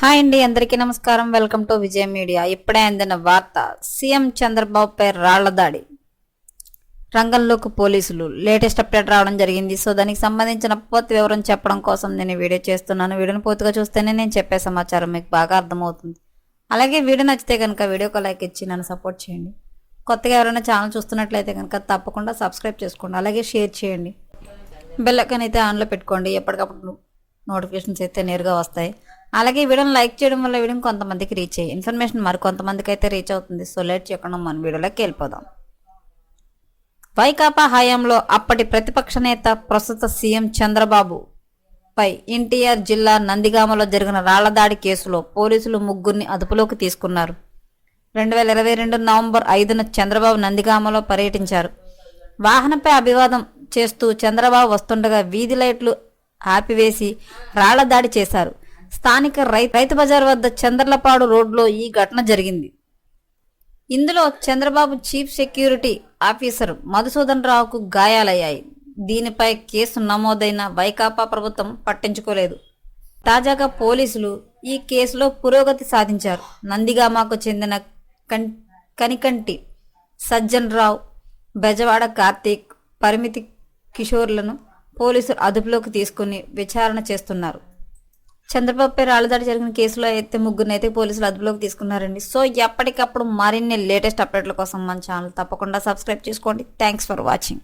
Hi అండి అందరికీ నమస్కారం. Welcome to Vijaya media. ఇప్పుడే అందిన వార్త సీఎం చంద్రబాబుపై రాళ్ళ దాడి. రంగంలోకి పోలీసులు. లేటెస్ట్ అప్డేట్ రావడం జరిగింది. సో దానికి సంబంధించిన పూర్తి వివరం చెప్పడం కోసం నేను వీడియో చేస్తున్నాను. వీడియోని పూర్తిగా చూస్తేనే నేను చెప్పే సమాచారం మీకు బాగా అర్థమవుతుంది. అలాగే వీడియో నచ్చితే కనుక వీడియోకి లైక్ ఇచ్చి నన్ను సపోర్ట్ చేయండి. కొత్తగా ఎవరైనా ఛానల్ చూస్తున్నట్లయితే కనుక తప్పకుండా సబ్స్క్రైబ్ చేసుకోండి. అలాగే షేర్ చేయండి. బెల్లకనైతే అయితే ఆన్లో పెట్టుకోండి. ఎప్పటికప్పుడు నోటిఫికేషన్స్ అయితే నేరుగా వస్తాయి. అలాగే వీడియోని లైక్ చేయడం వల్ల వీడియో కొంతమందికి రీచ్ అయ్యి ఇన్ఫర్మేషన్ మరి కొంతమందికి అయితే రీచ్ అవుతుంది. సో లేట్ చేయకుండా మన వీడియోలోకి వెళ్ళిపోదాం. వైకాపా హయాంలో అప్పటి ప్రతిపక్ష నేత ప్రస్తుత సీఎం చంద్రబాబు పై ఎన్టీఆర్ జిల్లా నందిగామలో జరిగిన రాళ్ళదాడి కేసులో పోలీసులు ముగ్గురిని అదుపులోకి తీసుకున్నారు. రెండు వేల ఇరవై రెండు నవంబర్ ఐదున చంద్రబాబు నందిగామలో పర్యటించారు. వాహనంపై అభివాదం చేస్తూ చంద్రబాబు వస్తుండగా వీధి లైట్లు ఆపివేసి రాళ్ళ దాడి చేశారు. స్థానిక రై- రైతు బజార్ వద్ద చంద్రలపాడు రోడ్లో ఈ ఘటన జరిగింది. ఇందులో Chandrababu chief security officer Madhusudan రావుకు గాయాలయ్యాయి. దీనిపై కేసు నమోదైన వైకాపా ప్రభుత్వం పట్టించుకోలేదు. తాజాగా పోలీసులు ఈ కేసులో పురోగతి సాధించారు. నందిగామాకు చెందిన కన్ కనికంటి సజ్జన్ రావు బెజవాడ కార్తీక్ పరిమితి కిషోర్లను పోలీసులు అదుపులోకి తీసుకుని విచారణ చేస్తున్నారు. చంద్రబాబుపై రాళ్ళదాడి జరిగిన కేసులో అయితే ముగ్గురినైతే అయితే పోలీసులు అదుపులోకి తీసుకున్నారండి. సో ఎప్పటికప్పుడు మరిన్ని లేటెస్ట్ అప్డేట్ల కోసం మన ఛానల్ తప్పకుండా సబ్స్క్రైబ్ చేసుకోండి. Thanks for watching